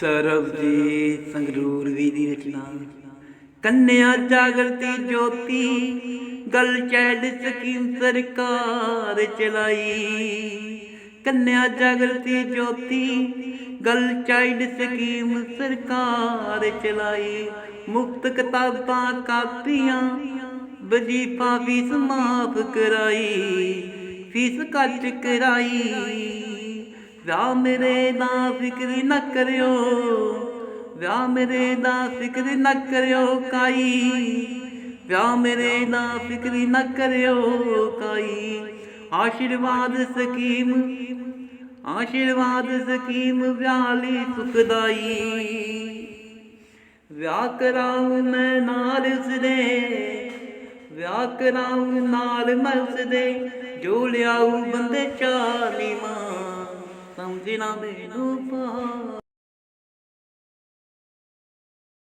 ਸਰਬਜੀਤ ਸੰਗਰੂਰ ਵੀ ਦੀ ਰਚਨਾ। ਕੰਨਿਆ ਜਾਗਰਤੀ ਜੋਤੀ, ਗਲ ਚੈਡ ਸਕੀਮ ਸਰਕਾਰ ਚਲਾਈ। ਕੰਨਿਆ ਜਾਗਰਤੀ ਜੋਤੀ, ਗਲ ਚਾਈਲਡ ਸਕੀਮ ਸਰਕਾਰ ਚਲਾਈ। ਮੁਫਤ ਕਿਤਾਬਾਂ, ਕਾਪੀਆਂ, ਵਜੀਫਾ ਫੀਸ ਮਾਫ ਕਰਾਈ। ਫੀਸ ਕੱਟ ਕਰਾਈ। ਵਿਆਹ ਮੇਰੇ ਦਾ ਫਿਕਰ ਨਾ ਕਰਿਓ, ਵਿਆਹ ਮੇਰੇ ਦਾ ਫਿਕਰ ਨਾ ਕਰਿਓ ਕਾਈ, ਵਿਆਹ ਮੇਰੇ ਦਾ ਫਿਕਰ ਨਾ ਕਰਿਓ ਕਾਈ। ਆਸ਼ੀਰਵਾਦ ਸਕੀਮ ਆਸ਼ੀਰਵਾਦ ਸਕੀਮ ਵਿਆਲੀ ਲਈ ਸੁਖਦਾਈ। ਵਿਆਹ ਕਰਾਉ ਮੈਂ ਨਾਲ ਉਸਦੇ, ਵਿਆਹ ਕਰਾਉ ਨਾਲ ਮੈਂ ਉਸਦੇ, ਜੋ ਲਿਆਉ ਬੰਦੇ ਚਾਰ। যে নামে রূপা